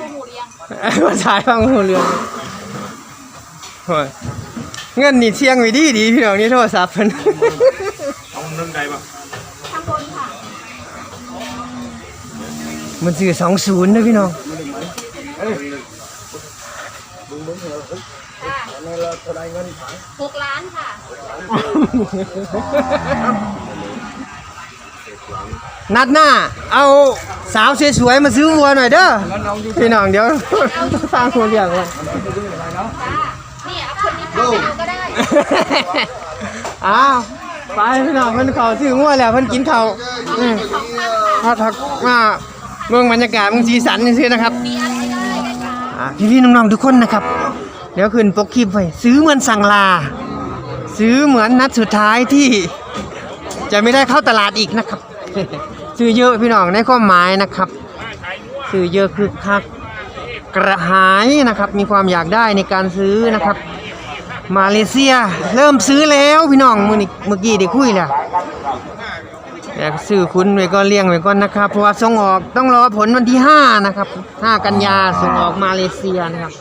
บูมูเรียงภาษาฟังหูเรื่องโอ้ยเงินนี่เชียงไว้ดีดีพี่น้องนี่โทรศัพท์เพิ่น เอาเรื่องใดบ้างข้างบนค่ะ มันซื้อสองศูนย์นะพี่น้องค่ะหกล้านค่ะ นัดหน้า เอาสาวสวยๆมาซื้อวัวหน่อยเด้อพี่น้องเดี๋ยว ฟังหูเรื่องก่อนค่ะนี่เอาคนนี้เข้าไปเอาก็ได้อ้าวไปพี่น้องเพิ่นเขาซื้องัวแล้วเพิ่นกินเขาวอืมสองข้างค่ะมาทักมาเมืองบรรยากาศเมืองสีสันซื่อๆนะครับมีอะไรก็ได้เลยค่ะอ่าพี่ๆน้องๆทุกคนนะครับ เดี๋ยวขึ้นปกคลิปไว้ซื้อเหมือนสั่งลา ซื้อเหมือนนัดสุดท้ายที่ จะไม่ได้เข้าตลาดอีกนะครับ ซื้อเยอะพี่น้องในความหมายนะครับซื้อเยอะคือคักกระหายนะครับ มีความอยากได้ในการซื้อนะครับ มาเลเซียเริ่มซื้อแล้วพี่น้องเมื่อนี้เมื่อกี้ได้คุยแล้วแต่ซื้อคุณไว้ก็เลี้ยงไว้ก่อนนะครับ เพราะว่าส่งออกต้องรอผลวันที่ 5 นะครับ 5 กันยาส่งออกมาเลเซียนะครับ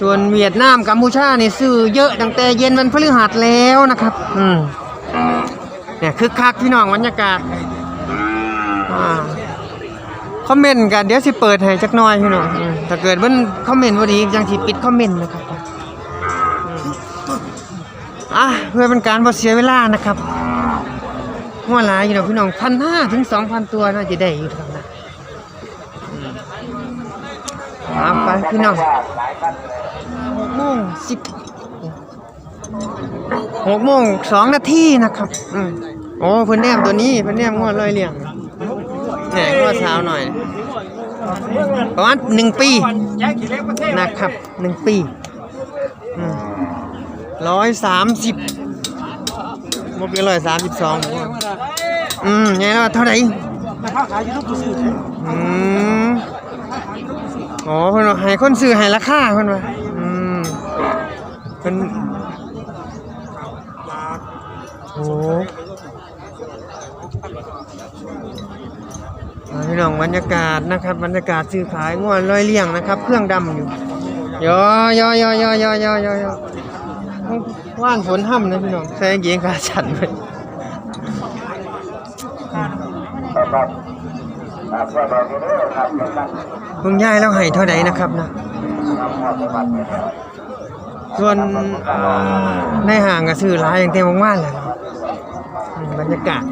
ส่วนเวียดนามกัมพูชาเนี่ซื้อเยอะตั้งแต่เย็นวันพฤหัสแล้วนะครับ อืม เนี่ยคึกคักพี่น้องบรรยากาศอ่าคอมเมนต์กันเดี๋ยวสิเปิดให้จักหน่อยพี่น้องถ้าเกิดมันคอมเมนต์บ่ดียังสิปิดคอมเมนต์นะครับอะเพื่อเป็นการบ่เสียเวลานะครับหัวหลายอยู่เนาะพี่น้องพันห้าถึงสองพันตัวน่าจะได้อยู่ครับนะอืมไปพี่น้องหกโมงสิบ หกโมงสองนาทีนะครับ อืมโอ้เพิ่นแนมตัวนี้เพิ่นแนมงวดลอยเลี่ยงเนี่ยงวดเช้าหน่อย ประมาณหนึ่งปีนะครับหนึ่งปีร้อยสามสิบมบเป็นร้อยสามสิบสองอืมไงแล้วเท่าไหร่อืมอ๋อเพิ่นว่าให้คนซื้อให้ราคาเพิ่นว่าอืมเพิ่น พี่น้องบรรยากาศนะครับ บรรยากาศซื้อขายงวดลอยเลี่ยงนะครับ เครื่องดำอยู่ยอยอยอยอยอยอยอยว่านฝนห้ำนะพี่น้องแสงเย็นงกาฉันไปมึงย่ายเราให้เท่าไหร่นะครับนะส่วนในห่างก็ซื้อร้ายอย่างเต็มว่านเลย บรรยากาศ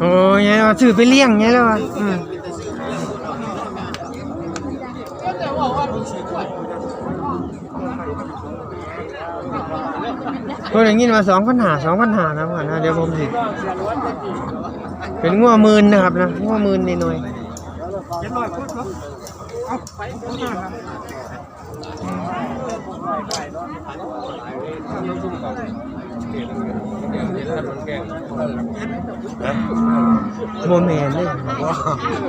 โอ้ยไงเราซื้อไปเลี้ยงไงแล้ววะอืมตัวอย่างนี้มาสองพันหาสองพันหานะพ่อนะเดี๋ยวผมสิเป็นงัวหมื่นนะครับนะงัวหมื่นนิดหน่อย โมเมนต์เลยว่า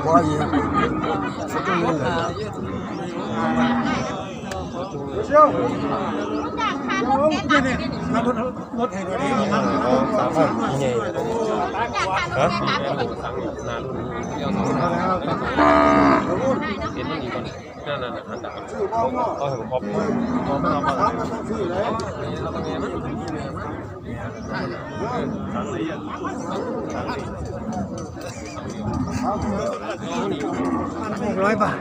ว่าเยอะสักเรื่องเลยเชี่ยวรถเนี่ยรถแห่งนี้สามคนใหญ่ฮะนารุ่นเห็นไม่กี่คน นั่นนั่นนั่นเขาเห็นครบเขาไม่เอามาเลยสังสีอะสังสีร้อยบาท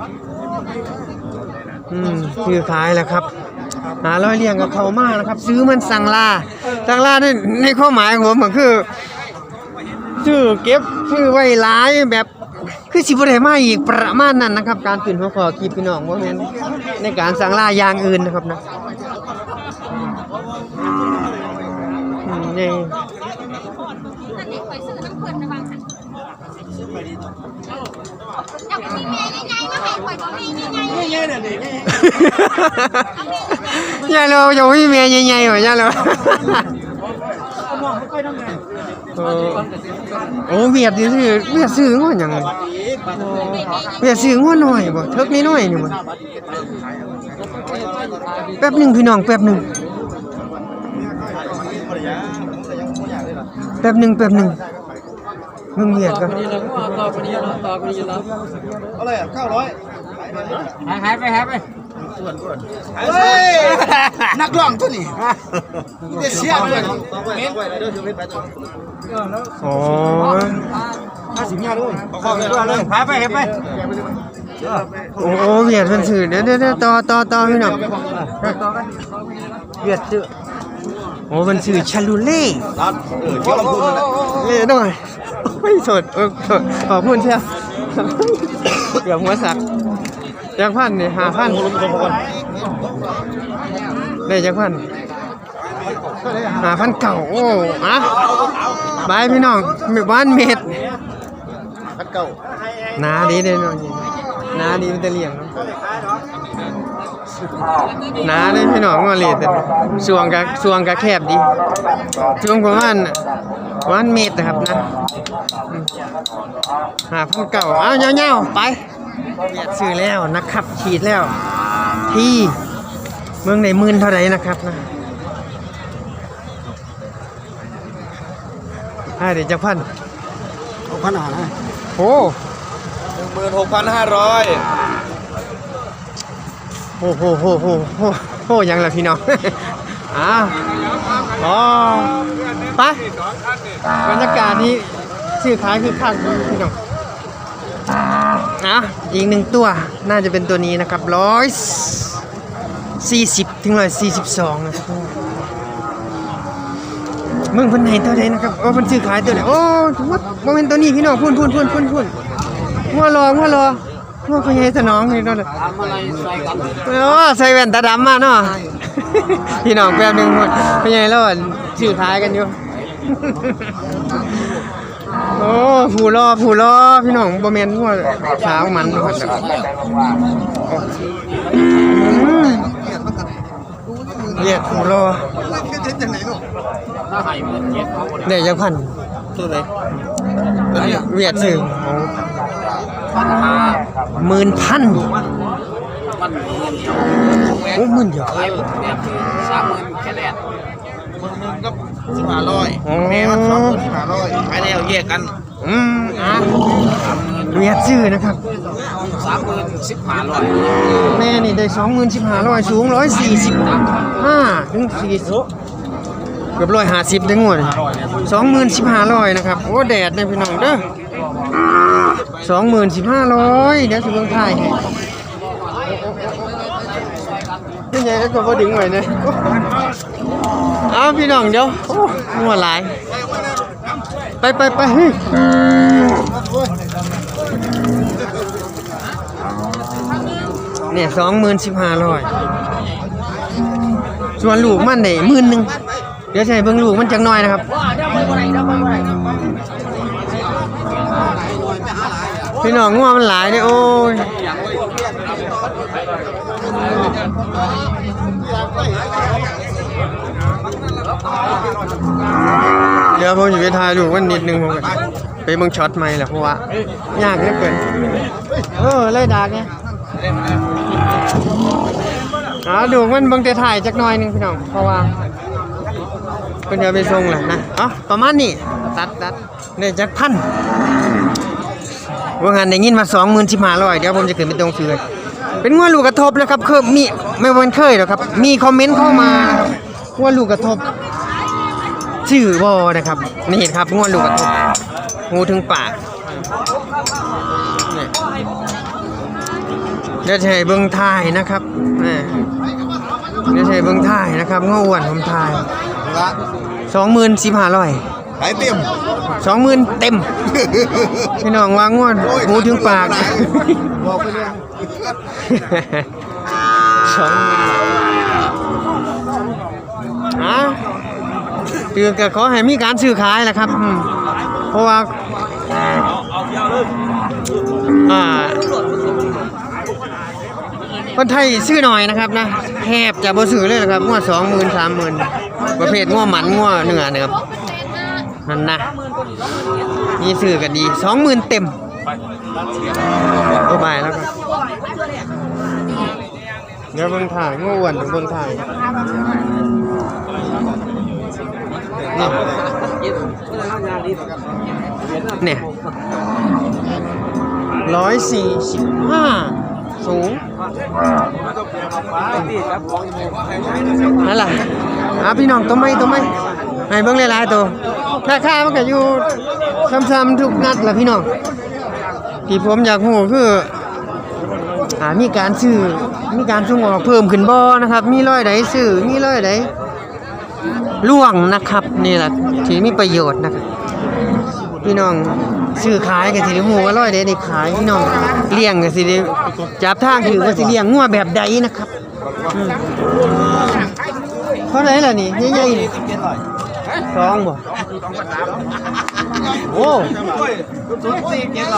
อืมคือขายแล้วครับหาร้อยเรียงกับเขามากนะครับ ซื้อมันสั่งลาสั่งลาในในข้อหมายของผมก็คือ ซื้อเก็บซื้อไว้ร้ายแบบ คือสิบได้มาอีกประมาณนั้นนะครับ การขึ้นหัวข้อคลิปพี่น้องว่าแม่นในการสั่งลาอย่างอื่นนะครับนะอืมนี่นั่นเด็กคอยซื้อน้ำเพิ่นนะบางหันเอาไปมีแม่ใหญ่ๆมาให้คอยก็มีใหญ่ๆยายเราจะไม่มีเมียใหญ่ๆหรอยายเรา โอ้โอ้เวียดนี่ซื้อเวียดซื้อง้อหยังเวียดซื้อง้อหน่อยบ่เทิกนิดหน่อยนี่บ่แป๊บหนึงพี่น้องแป๊บหนึงแป๊บหนึ่งแป๊บหนึ่งมึงเวียดกันอะไรอะเก้าร้อยหายไปหายไป เฮ้ยนักร้องตัวนี้เดี๋ยวเสียเลยโอ้ห้าสิบห้าด้วยขอไปด้วยเลยหายไปหายไปโอ้โอ้เวียดเป็นสื่อเดี๋ยวเดี๋ยวเดี๋ยวต่อต่อต่อพี่น้องเวียดชื่อโอ้เป็นสื่อชาลูเล่รับเออเที่ยวลำพูนนั่นแหละเล่หน่อยไม่สดเออสดขอบคุณเชียวเกือบหัวสัก จักพันนี่ห้าพันได้จักพันห้าพันเก่าโอ้อะบายพี่น้องมีบ้านเม็ดพัดเก้านาดีเด้น้องนาดีมันจะเลี้ยงเนาะนาได้พี่น้องมาเลยแต่สวงกับสวงกับแคบดีช่วงประมาณวันเมตรนะครับนะหาพันเก่าอ้าวเงี้ยวๆไป เบียดซื้อแล้วนะครับ ขีดแล้ว ที่เมืองไหนหมื่นเท่าไหรนะครับนะอ่าเดี๋ยวจะพันหกพันหานะโอ้หนึ่งหมื่นหกพันห้าร้อยโหโหโหโหโหโหยังล่ะพี่น้องอ้าวอ๋อไปบรรยากาศนี้ชื่อขายคือคักพี่น้อง อะอีกหนึ่งตัวน่าจะเป็นตัวนี้นะครับร้อยสี่สิบถึงร้อยสี่สิบสองนะครับมึงเพิ่นไหนตัวใดนะครับโอ้เพิ่นซื้อขายตัวไหนโอ้วัดโมเมนตัวนี้พี่น้องพุ่นพุ่นพุ่นพุ่นพุ่นงัวรองัวรองัวพญายสนองนี่นั่นแหละโอ้ใส่แว่นตาดำมาเนาะพี่น้องแป๊บหนึงหมดเป็นไงแล้วอะชื่อท้ายกันอยู่ โอ้ผู้รอผู้รอพี่น้องบ่แมนทั่วเช้ามันนะครับเรียกผู้รอได้จังพันตัวไหนเวียดถึงหมื่นพันโอ้หมื่นเดียวสามหมื่นแค่แรกหมื่นหนึ่งก็ สิบห้าร้อยอ๋อแม่มันสองคนสิบห้าร้อยไปแล้วแยกกันอืมอะเวียดซื้อนะครับสามหมื่นสิบห้าร้อยแม่นี่ได้สองหมื่นสิบห้าร้อยสูงร้อยสี่สิบห้าถึงสี่สิบเกือบร้อยห้าสิบได้งวดสองหมื่นสิบห้าร้อยนะครับโอ้แดดเนี่ยพี่น้องเด้อสองหมื่นสิบห้าร้อยเดี๋ยวสิเบิ่งถ่ายให้ เป็นไงแล้วก็บ่ดึงไว้เนี่ยเอาพี่น้องเดี๋ยวโอ้งัวหลาย ไปไปไปเฮ้ยเนี่ยสองหมื่นสิบห้าร้อยส่วนลูกมันได้หมื่นหนึ่งเดี๋ยวใช้เบิ่งลูกมันจังน้อยนะครับ พี่น้องงัวมันหลายเนี่ยโอ้ย เดี๋ยวผมจะไปถ่ายรูปมันนิดนึงผมก็ไปเบิ่งช็อตใหม่แหละเพราะว่ายากเหลือเกินเออเลยดากไงอ่าดูมันเบิ่งแต่ถ่ายจักหน่อยนึงพี่น้องเพราะว่าเพิ่นจะไปส่งแหละนะอ๋อประมาณนี้ตัดตัดเนี่ยจักพันว่างานได้ยินมาสองหมื่นสิบห้าร้อยเดี๋ยวผมจะขึ้นไปตรงซื้อ เป็นงวดลูกกระทบนะครับเคยมีไม่วันเคยหรอกครับ มีคอมเมนต์เข้ามานะครับว่าลูกกระทบชื่อบอนะครับนี่ครับงวดลูกกระทบหูถึงปากนี่เดี๋ยวจะให้เบิ้องท้ายนะครับนี่เดี๋ยวจะให้เบิ้องท้ายนะครับงวอ้วนผมทายสองหมื่นสิบห้าร้อย ไปเต็มสองหมื่นเต็ม พี่น้องวางงวดหูถึงปาก บอกไปเลยสองหมื่นอะคือก็ขอให้มีการซื้อขายแหละครับอืมเพราะว่าอ่าคนไทยซื้อหน่อยนะครับนะแทบจะบ่ซื้อเลยนะครับงวดสองหมื่นสามหมื่นประเภทงวหมันงวเนื้อนะครับ นั่นนะนี่ซื้อกันดีสองหมื่นเต็มก็บายแล้วครับเดี๋ยวเบิ่งถ่ายงูอ้วนเบิ่งถ่ายนี่เนี่ยร้อยสี่สิบห้าสูงนั่นแหละอะพี่น้องตัวไม่ตัวไม่ให้เบิ่งหลายๆตัว ราคามันก็อยู่ซ้ำๆทุกนัดแหละพี่น้องที่ผมอยากรู้คืออามีการซื้อมีการส่งออกเพิ่มขึ้นบ่นะครับ มีร้อยใดซื้อมีร้อยใดล่วงนะครับนี่แหละที่มีประโยชน์นะครับพี่น้องซื้อขายก็สิได้ฮู้ว่าร้อยใดได้ขายพี่น้องเลี้ยงก็สิได้จับทางถือว่าสิเลี้ยงงัวแบบใดนะครับเท่าไหร่ล่ะนี่ใหญ่ๆสองบ่ โอ้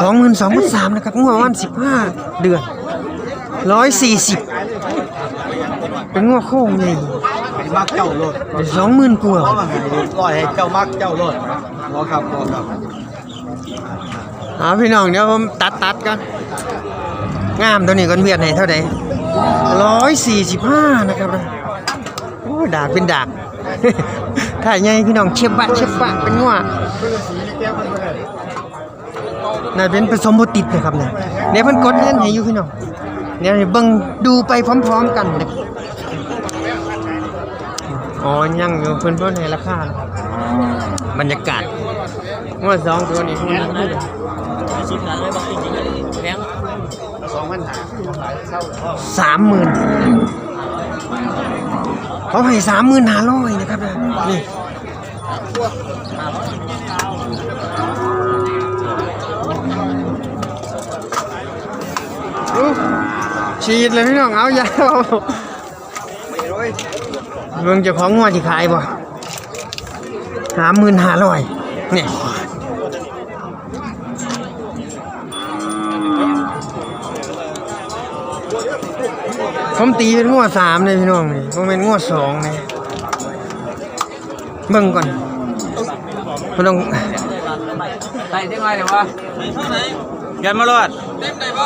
สองหมื่นสองหมื่นสามนะครับงัววันสิบห้าเดือนร้อยสี่สิบเป็นงัวโค้งใหญ่มักเจ้าโลดสองหมื่นกว่าร้อยให้เจ้ามักเจ้าโลดรอครับรอครับอ่าพี่น้องเดี๋ยวผมตัดตัดกันงามตัวนี้ก่อนเวียดให้เท่าไหร่ร้อยสี่สิบห้านะครับนะโอ้ดากเป็นดาก ถ่ายไงพี่น้องเชียบบะเชียบบะเป็นงัวน่าเป็นผสมโบติดนะครับเนี่ยเดี๋ยวเพิ่นกดเงินให้อยู่พี่น้องเดี๋ยวให้เบิ่งดูไปพร้อม ๆกันนะอ๋อยังอยู่เพิ่นเพิ่นให้ราคานะครับบรรยากาศงัวสองตัวนี้มันสามหมื่น เขาให้สามหมื่นห้าร้อยนะครับนี่ฉีดเลยพี่น้องเอายาวเบิ่งจ้าของงวดที่ขายบ่สามหมื่นห้าร้อยเนี่ย ผมตีเป็นงัวสามเลยพี่น้องนี่ผมเป็นงัวสองนี่เบิ่งก่อนพี่น้องใส่ได้ไงเดี๋ยววะยันมาลอดเต็มไหนบ่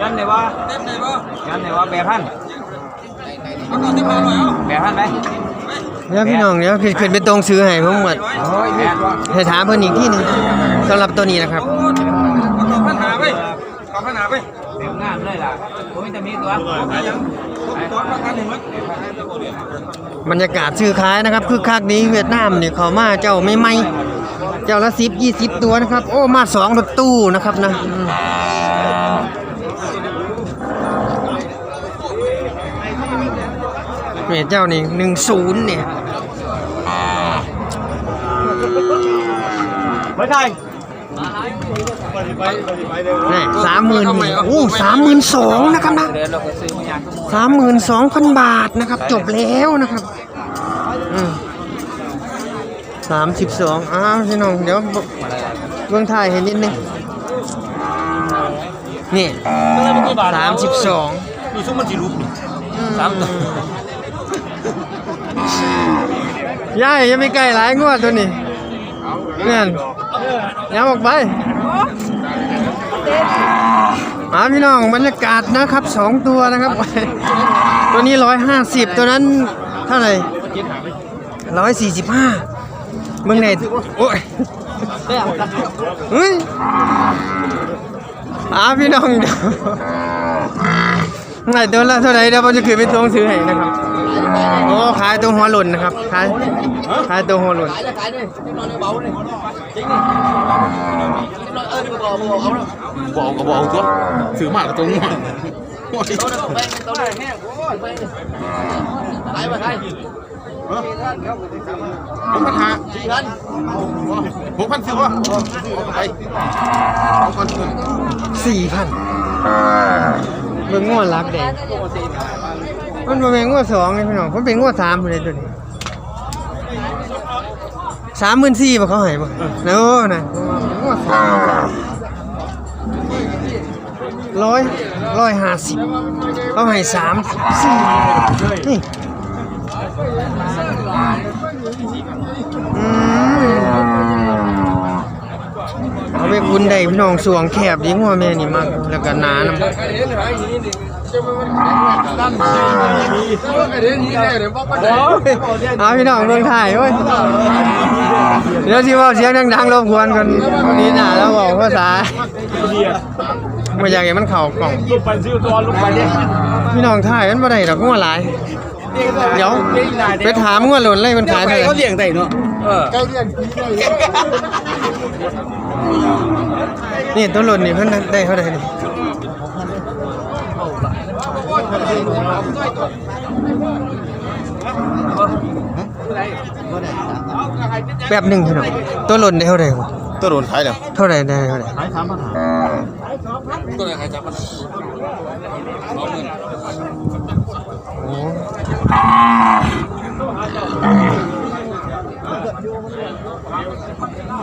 ยันไหนบ่เต็มไหนบ่ยันไหนบ่แปดพันแปดพันไหมเดี๋ยวพี่น้องเดี๋ยวขึ้นขึ้นไปตรงซื้อให้ผมหมดโอ้ยแปดบ่ให้ถามเพิ่นอีกที่หนึงสำหรับตัวนี้นะครับเอาปัญหาไปเอาปัญหาไป เต็มงานเลยล่ะผมจะมีตัวบรรยากาศซื้อขายนะครับ คือคักนี้เวียดนามนี่เขามาเจ้าไม่ไม่เจ้าละสิบยี่สิบตัวนะครับ โอ้มาสองรถตู้นะครับนะอืมเนี่ยเจ้านี่หนึ่งศูนย์เนี่ยไม่ได้ นี่สามหมื่นโอ้สามหมื่นสองนะครับนะเดือนเราก็ซื้อมาอย่างสามหมื่นสองพันบาทนะครับ จบแล้วนะครับสามสิบสองอ้าวพี่น้องเดี๋ยวเบื้องถ่ายให้นิดนึงนี่สามสิบสองมีซุ้มมันจีรูปนี่สามตัวย่ายยังไม่ใกล้หลายงวดตัวนี้เนี่ยย้ำออกไป อาพี่น้องบรรยากาศนะครับสองตัวนะครับ ตัวนี้ร้อยห้าสิบตัวนั้นเท่าไหร่ร้อยสี่สิบห้าเมืองไหนโอ้ยเฮ้ยอาพี่น้องเดี๋ยวไหนตัวละเท่าไหร่เดี๋ยวผมจะขึ้นไปทวงซื้อให้นะครับ โอ้ขายตัวหัวหล่นนะครับขายขายตัวหัวหล่นบอกก็บอกตัวถือมากกับตัวง่วงผมพันหาผมพันสิวะไปเอาก่อนเถอะสี่พันเบิ่งงวดรักเด็ก มันบ่แม่นงวดสองไงพี่น้องมันเป็นงวดสามเลยตัวนี้สามหมื่นสี่บ่เขาให้บ่โน้นะงวดสามร้อยร้อยห้าสิบเขาให้สามสี่นี่เอาไปคุณได้พี่น้องสวงแคบดีงัวแม่นี่มากแล้วก็หนานำ เอาพี่น้องเบิ่งถ่ายเว้ยเดี๋ยวที่ว่าเสียงดังๆรบกวนคนคนนี้น่ะแล้วบอกภาษาไม่อยากให้มันเข่ากล่องลูกไปซื้อตัวลูกไปเนี่ยพี่น้องถ่ายมันบ่ได้ดอกงัวหลายเดี๋ยวไปถามงัวหล่นเลยมันขายเท่าไหร่เขาเลี้ยงได้เนาะเออใกล้เรียนผีได้นี่ตัวหล่นนี่เพิ่นได้เท่าไหร่นี่ แบบหนึ่งพี่น้องตัวหล่นได้เท่าไหร่วะตัวโดนขายแล้วเท่าไหร่ได้เท่าไหร่ตัวไหนใครจับมันโอ้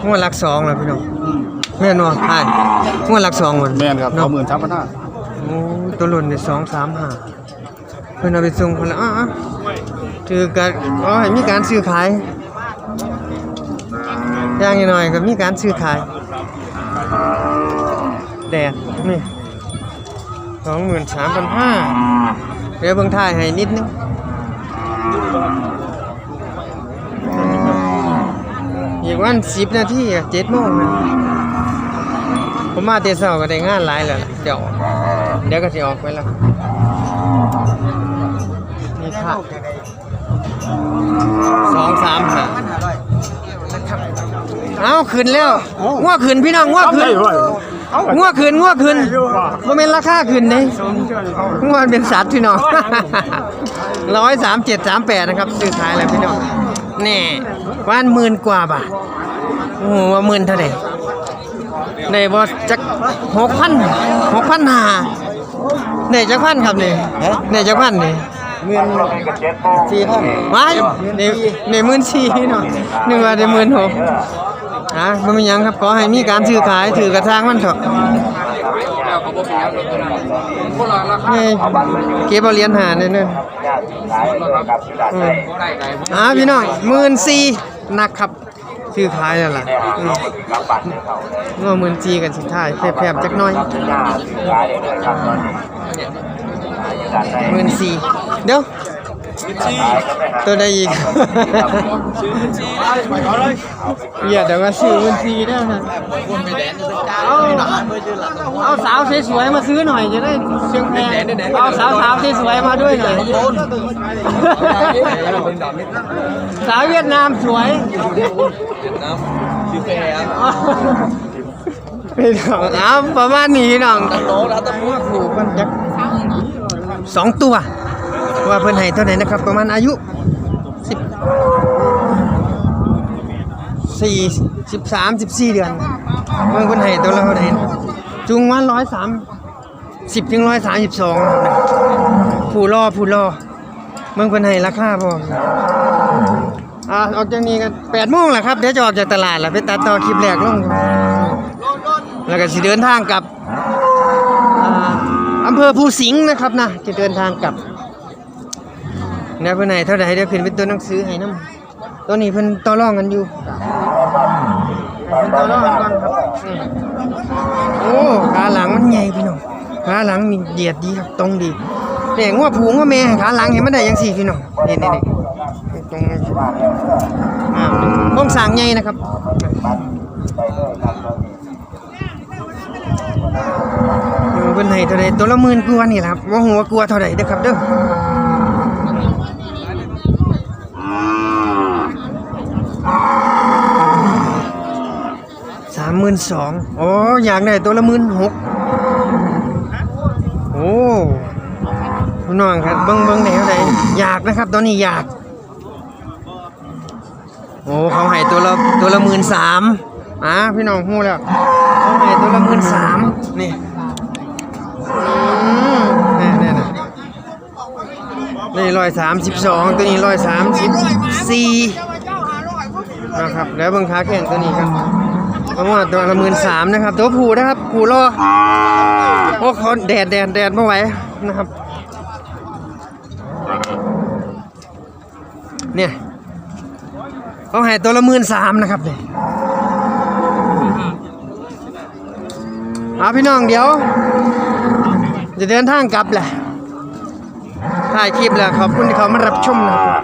งวดหลักสองแล้วพี่น้องแม่นบ่ใช่งวดหลักสองหมดแม่นครับเนาะเอาหมื่นสามพันห้า โอ้ตัวหล่นในสองสามห้าเพิ่อนเอาไปส่งคนละอ้าถือกันอ๋อให้มีการซื้อขายอย่างนิดหน่อยก็มีการซื้อขายแดดนี่สองหมื่นสามพันห้าเดี๋ยวเบิ่งถ่ายให้นิดนึงอีกวันสิบนาทีเจ็ดโมงนะผมมาเตะเสาก็ได้งานหลายแล้วล่ะเดี๋ยว เดี๋ยวก็สิออกไปแล้วนี่ค่ะสองสามหาเอาขึ้นแล้วง้อขึ้นพี่น้องง้อขึ้นง้อขึ้นง้อขึ้นบ่แม่นราคาขึ้นเด้ง้อมันเป็นสัตว์พี่น้องร้อยสามเจ็ดสามแปดนะครับซื้อขายอะไรพี่น้องแน่ว่านหมื่นกว่าบาทโอ้โหว่าหมื่นเท่าไหร่ในบ่จักหกพันหกพันหา ในจักพันครับนี่ในจักพันนี่เงินสี่พันว้ายในในหมื่นสี่เนาะนึกว่าได้หมื่นหกอะบ่มีหยังครับขอให้มีการซื้อขายถือกระทางมันเถอะนี่เก็บเอาเหรียญหาเนี่ยเด้ออืมอ่าพี่น้องหมื่นสี่นักครับ ซื้อขายแล้วล่ะอืมว่าหมื่นสี่กันสิท้ายแพบๆจักหน่อยหมื่นสี่เดี๋ยว ตัวใดอีกเหี้ยเดี๋ยวมาซื้อหมื่นสี่ได้นะเอาเอาสาวสวยๆมาซื้อหน่อยจะได้เชียงแพงเอาสาวสาวๆสวยๆมาด้วยหน่อยสาวเวียดนามสวยพี่น้องเอาประมาณนี้พี่น้องโลแล้วตะมูผูกกันจักสองตัว ว่าเพิ่นให้เท่าไหร่นะครับ ประมาณอายุสิบสี่สิบสามสิบสี่เดือนเมื่อเพิ่นให้ตัวละเท่าไหร่จุงว่าร้อยสามสิบถึงร้อยสามสิบสองผู้ล่อผู้ล่อเมื่อเพิ่นให้ราคาพออ่าออกจากนี้กันแปดโมงแหละครับ เดี๋ยวจะออกจากตลาดแล้วไปตัดต่อคลิปแรกลงแล้วก็สิเดินทางกลับออำเภอภูสิงห์นะครับนะจะเดินทางกลับ นะเพื่อนไหนเท่าไหร่เดี๋ยวขึ้นเป็นตัวหนังสือให้น้ำตัวนี้เพิ่นต่อรองกันอยู่เพิ่นต่อรองกันก่อนครับโอ้ขาหลังมันใหญ่พี่น้องขาหลังนี่เหยียดดีครับตรงดีแต่งัวผูงัวแม่ขาหลังเห็นมันได้ยังสี่พี่น้องนี่นี่นี่ตรงนี้อ่าต้องสางใหญ่นะครับเพิ่นให้เท่าใดตัวละหมื่นกว่านี่ล่ะครับว่าหัวกลัวเท่าใดเด้อครับเด้อามหมื่นสองอ๋ออยากได้ตัวละหมื่นหกโอ้พี่น้องครับเบิ้งเบิ้งได้เท่าใดอยากนะครับตอนนี้อยาก โอ้เขาให้ตัวละตัวละหมื่นสามอ่าพี่น้องฮู้แล้วเขาให้ตัวละหมื่นสามนี่อืมนี่นี่นี่นี่ร้อยสามสิบสองตัวนี้ร้อยสามสิบสี่นะครับแล้วเบิ่งขาแข่งตัวนี้ครับ เพระว่าตัวละหมื่นสามนะครับ ตัวผูนะครับผูรอโอ้เขาแดดแดดแดดไม่ไหวนะครับ เนี่ยเขาให้ตัวละหมื่นสามนะครับเนี่ยเอาพี่น้องเดี๋ยว จะเดินทางกลับแหละถ่ายคลิปแล้วขอบคุณที่เขามารับชมนะครับ